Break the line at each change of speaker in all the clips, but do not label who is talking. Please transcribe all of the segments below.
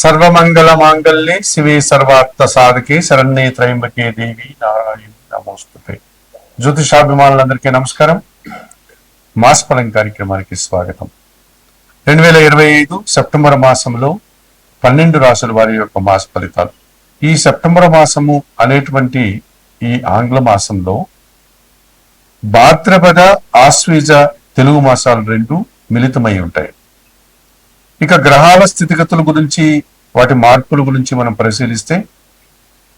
సర్వమంగళ మాంగళ్యే శివే సర్వార్థ సాధకే శరణ్యే త్రయంబకే దేవి నారాయణ నమోస్తుతే. జ్యోతిషాభిమానులందరికీ నమస్కారం. మాసఫలం కార్యక్రమానికి స్వాగతం. రెండు వేల ఇరవై ఐదు సెప్టెంబర్ మాసంలో పన్నెండు రాసుల వారి యొక్క మాస ఫలితాలు. ఈ సెప్టెంబర్ మాసము అనేటువంటి ఈ ఆంగ్ల మాసంలో భాద్రపద ఆశ్వీజ తెలుగు మాసాలు రెండు మిళితమై ఉంటాయి. ఇక గ్రహాల స్థితిగతుల గురించి వాటి మార్పుల గురించి మనం పరిశీలిస్తే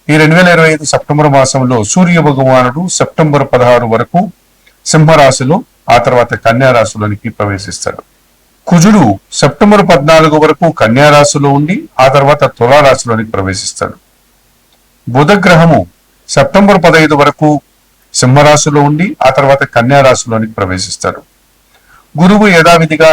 ఈ రెండు వేల ఇరవై ఐదు సెప్టెంబర్ మాసంలో సూర్య భగవానుడు సెప్టెంబర్ పదహారు వరకు సింహరాశిలో ఆ తర్వాత కన్యారాశిలోనికి ప్రవేశిస్తాడు. కుజుడు సెప్టెంబర్ పద్నాలుగు వరకు కన్యారాశిలో ఉండి ఆ తర్వాత తులారాశిలోనికి ప్రవేశిస్తాడు. బుధ గ్రహము సెప్టెంబర్ పదహైదు వరకు సింహరాశిలో ఉండి ఆ తర్వాత కన్యారాశిలోనికి ప్రవేశిస్తాడు. గురువు యథావిధిగా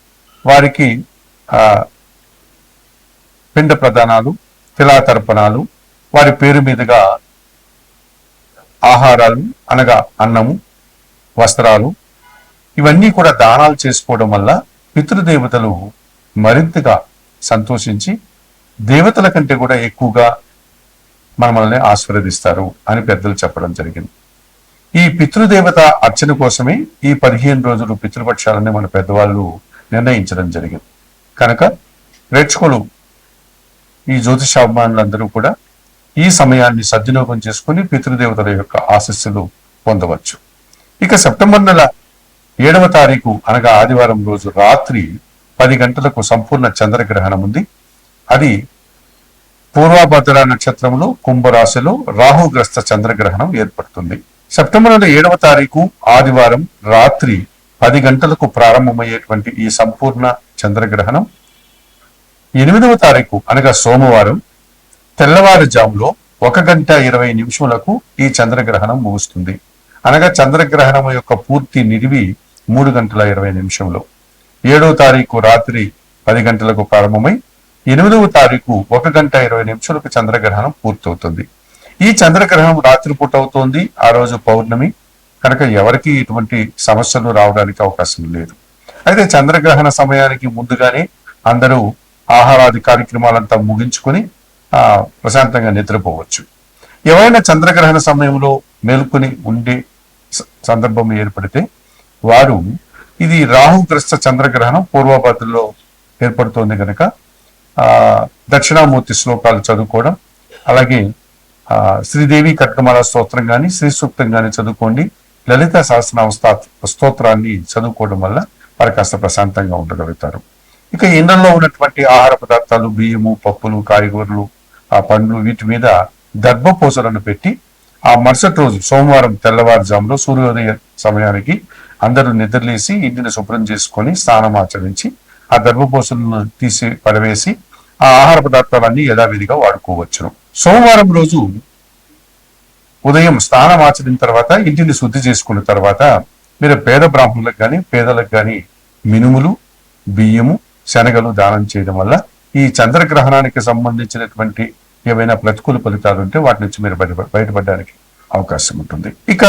వారికి పిండ ప్రదానాలు తిలాతర్పణాలు వారి పేరు మీదుగా ఆహారాలు అనగా అన్నము వస్త్రాలు ఇవన్నీ కూడా దానాలు చేసుకోవడం వల్ల పితృదేవతలు మరింతగా సంతోషించి దేవతల కంటే కూడా ఎక్కువగా మనల్ని ఆశీర్వదిస్తారు అని పెద్దలు చెప్పడం జరిగింది. ఈ పితృదేవత అర్చన కోసమే ఈ పదిహేను రోజులు పితృపక్షాలని మన పెద్దవాళ్ళు నిర్ణయించడం జరిగింది. కనుక ప్రేక్షకులు ఈ జ్యోతిషాభిమానులందరూ కూడా ఈ సమయాన్ని సద్వినియోగం చేసుకుని పితృదేవతల యొక్క ఆశస్సులు పొందవచ్చు. ఇక సెప్టెంబర్ నెల ఏడవ తారీఖు అనగా ఆదివారం రోజు రాత్రి పది గంటలకు సంపూర్ణ చంద్రగ్రహణం ఉంది. అది పూర్వభద్ర నక్షత్రంలో కుంభరాశిలో రాహుగ్రస్త చంద్రగ్రహణం ఏర్పడుతుంది. సెప్టెంబర్ నెల ఏడవ తారీఖు ఆదివారం రాత్రి పది గంటలకు ప్రారంభమయ్యేటువంటి ఈ సంపూర్ణ చంద్రగ్రహణం. ఎనిమిదవ తారీఖు అనగా సోమవారం తెల్లవారుజాములో ఒక గంట ఇరవై నిమిషములకు ఈ చంద్రగ్రహణం ముగుస్తుంది. అనగా చంద్రగ్రహణం యొక్క పూర్తి నిడివి మూడు గంటల ఇరవై నిమిషంలో ఏడవ తారీఖు రాత్రి పది గంటలకు ప్రారంభమై ఎనిమిదవ తారీఖు ఒక గంట ఇరవై నిమిషాలకు చంద్రగ్రహణం పూర్తవుతుంది. ఈ చంద్రగ్రహణం రాత్రిపూట అవుతోంది. ఆ రోజు పౌర్ణమి. కనుక ఎవరికి ఇటువంటి సమస్యలు రావడానికి అవకాశం లేదు. అయితే చంద్రగ్రహణ సమయానికి ముందుగానే అందరూ ఆహారాది కార్యక్రమాలంతా ముగించుకొని ఆ ప్రశాంతంగా నిద్రపోవచ్చు. ఎవరైనా చంద్రగ్రహణ సమయంలో మేల్కొని ఉండే స- సందర్భం ఏర్పడితే వారు ఇది రాహుగ్రస్త చంద్రగ్రహణం పూర్వభద్రలో ఏర్పడుతోంది కనుక ఆ దక్షిణామూర్తి శ్లోకాలు చదువుకోవడం అలాగే ఆ శ్రీదేవి కట్కమాల స్తోత్రం కానీ శ్రీ సూక్తం కానీ చదువుకోండి. లలిత సహస్రనామ స్తోత్ర- స్తోత్రాన్ని చదువుకోవడం వల్ల వారు కాస్త ప్రశాంతంగా ఉండగలుగుతారు. ఇక ఇళ్ళలో ఉన్నటువంటి ఆహార పదార్థాలు బియ్యము పప్పులు కాయగూరలు ఆ పండ్లు వీటి మీద దర్భపూసలను పెట్టి ఆ మరుసటి రోజు సోమవారం తెల్లవారుజాములో సూర్యోదయ సమయానికి అందరూ నిద్రలేసి ఇంటిని శుభ్రం చేసుకొని స్నానం ఆచరించి ఆ దర్భపూసలను తీసి పడవేసి ఆ ఆహార పదార్థాలన్నీ యథావిధిగా వాడుకోవచ్చును. సోమవారం రోజు ఉదయం స్నానం ఆచరిన తర్వాత ఇంటిని శుద్ధి చేసుకున్న తర్వాత మీరు పేద బ్రాహ్మణులకు కానీ పేదలకు కానీ మినుములు బియ్యము శనగలు దానం చేయడం వల్ల ఈ చంద్రగ్రహణానికి సంబంధించినటువంటి ఏవైనా ప్రతికూల ఫలితాలు ఉంటే వాటి నుంచి మీరు బయట బయటపడడానికి అవకాశం ఉంటుంది. ఇక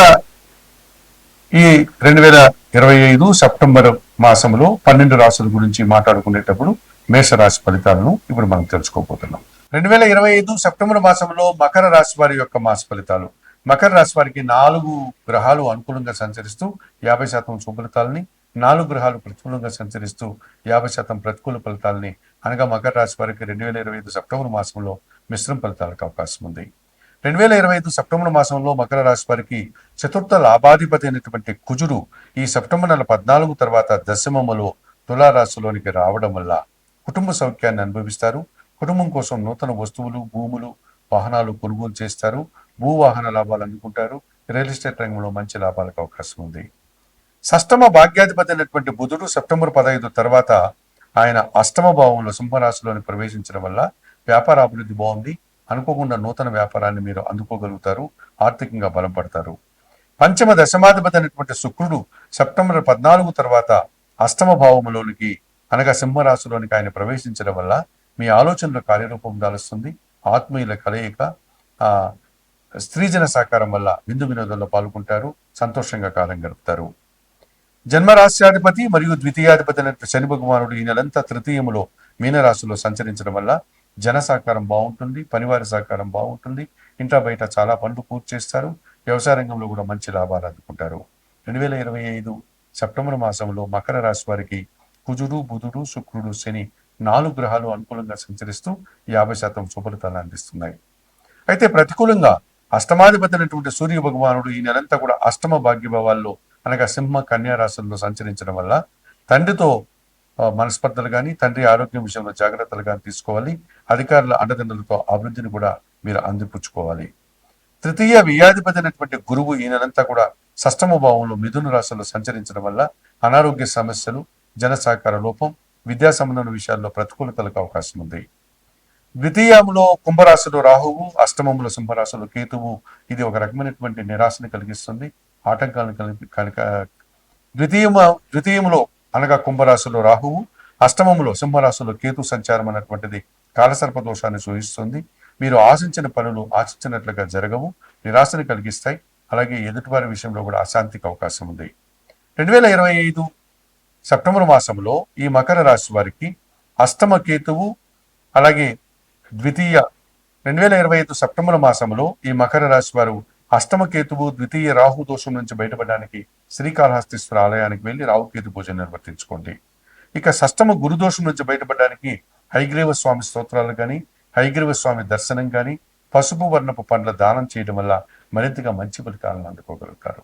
ఈ రెండు వేల ఇరవై ఐదు సెప్టెంబర్ మాసంలో పన్నెండు రాసుల గురించి మాట్లాడుకునేటప్పుడు మేషరాశి ఫలితాలను ఇప్పుడు మనం తెలుసుకోబోతున్నాం. రెండు వేల ఇరవై ఐదు సెప్టెంబర్ మాసంలో మకర రాశి వారి యొక్క మాస ఫలితాలు. మకర రాశి వారికి నాలుగు గ్రహాలు అనుకూలంగా సంచరిస్తూ యాభై శాతం శుభఫలితాలని నాలుగు గ్రహాలు ప్రతికూలంగా సంచరిస్తూ యాభై శాతం ప్రతికూల ఫలితాలని అనగా మకర రాశి వారికి రెండు వేల ఇరవై ఐదు సెప్టెంబర్ మాసంలో మిశ్రమ ఫలితాలకు అవకాశం ఉంది. రెండు వేల ఇరవై ఐదు సెప్టెంబర్ మాసంలో మకర రాశి వారికి చతుర్థ లాభాధిపతి అయినటువంటి కుజుడు ఈ సెప్టెంబర్ నెల పద్నాలుగు తర్వాత దశమములో తులారాశిలోనికి రావడం వల్ల కుటుంబ సౌఖ్యాన్ని అనుభవిస్తారు. కుటుంబం కోసం నూతన వస్తువులు భూములు వాహనాలు కొనుగోలు చేస్తారు భూ వాహన లాభాలు అందుకుంటారు రియల్ ఎస్టేట్ రంగంలో మంచి లాభాలకు అవకాశం ఉంది. సష్టమ భాగ్యాధిపతి అయినటువంటి బుధుడు సెప్టెంబర్ పదహైదు తర్వాత ఆయన అష్టమ భావంలో సింహరాశిలోని ప్రవేశించడం వల్ల వ్యాపార అభివృద్ధి బాగుంది. అనుకోకుండా నూతన వ్యాపారాన్ని మీరు అందుకోగలుగుతారు ఆర్థికంగా బలపడతారు పంచమ దశమాధిపతి అయినటువంటి శుక్రుడు సెప్టెంబర్ పద్నాలుగు తర్వాత అష్టమ భావములోనికి అనగా సింహరాశిలోనికి ఆయన ప్రవేశించడం వల్ల మీ ఆలోచనలు కార్యరూపం దాలుస్తుంది. ఆత్మీయుల కలయిక స్త్రీజన సహకారం వల్ల విందు వినోదంలో పాల్గొంటారు సంతోషంగా కాలం గడుపుతారు. జన్మరాశ్యాధిపతి మరియు ద్వితీయాధిపతి అయినటువంటి శని భగవానుడు ఈ నెలంతా తృతీయములో మీనరాశిలో సంచరించడం వల్ల జన సహకారం బాగుంటుంది పనివారి సహకారం బాగుంటుంది ఇంటా బయట చాలా పనులు పూర్తి చేస్తారు వ్యవసాయ రంగంలో కూడా మంచి లాభాలు అందుకుంటారు. రెండు వేల ఇరవై ఐదు సెప్టెంబర్ మాసంలో మకర రాశి వారికి కుజుడు బుధుడు శుక్రుడు శని నాలుగు గ్రహాలు అనుకూలంగా సంచరిస్తూ యాభై శాతం శుభలితాలు అందిస్తున్నాయి. అయితే ప్రతికూలంగా అష్టమాధిపతి అయినటువంటి సూర్య భగవానుడు ఈ నెలంతా కూడా అష్టమ భాగ్యభావాల్లో అనగా సింహ కన్యా రాశుల్లో సంచరించడం వల్ల తండ్రితో మనస్పర్ధలు కానీ తండ్రి ఆరోగ్యం విషయంలో జాగ్రత్తలు కానీ తీసుకోవాలి. అధికారుల అండదండలతో అభివృద్ధిని కూడా మీరు అందిపుచ్చుకోవాలి. తృతీయ వ్యయాధిపతి అయినటువంటి గురువు ఈ నెలంతా కూడా సష్టమ భావంలో మిథున రాశుల్లో సంచరించడం వల్ల అనారోగ్య సమస్యలు జన సహకార లోపం విద్యా సంబంధమైన విషయాల్లో ప్రతికూలతలకు అవకాశం ఉంది. ద్వితీయంలో కుంభరాశిలో రాహువు అష్టమంలో సింహరాశిలో కేతువు. ఇది ఒక రకమైనటువంటి నిరాశని కలిగిస్తుంది ఆటంకాలను కలిగి కనుక ద్వితీయమ ద్వితీయంలో అనగా కుంభరాశిలో రాహువు అష్టమంలో సింహరాశిలో కేతు సంచారం అన్నటువంటిది కాలసర్ప దోషాన్ని సూచిస్తుంది. మీరు ఆశించిన పనులు ఆశించినట్లుగా జరగవు నిరాశని కలిగిస్తాయి. అలాగే ఎదుటివారి విషయంలో కూడా అశాంతికి అవకాశం ఉంది. రెండు వేల ఇరవై ఐదు సెప్టెంబర్ మాసంలో ఈ మకర రాశి వారికి అష్టమ కేతువు అలాగే ద్వితీయ రెండు వేల ఇరవై ఐదు సెప్టెంబర్ మాసంలో ఈ మకర రాశి వారు అష్టమ కేతువు ద్వితీయ రాహు దోషం నుంచి బయటపడడానికి శ్రీకాళహస్తీశ్వర ఆలయానికి వెళ్ళి రాహుకేతు పూజ నిర్వర్తించుకోండి. ఇక షష్టమ గురుదోషం నుంచి బయటపడడానికి హైగ్రీవ స్వామి స్తోత్రాలు కానీ హైగ్రీవ స్వామి దర్శనం కానీ పసుపు వర్ణపు పండ్ల దానం చేయడం వల్ల మరింతగా మంచి ఫలితాలను అందుకోగలుగుతారు.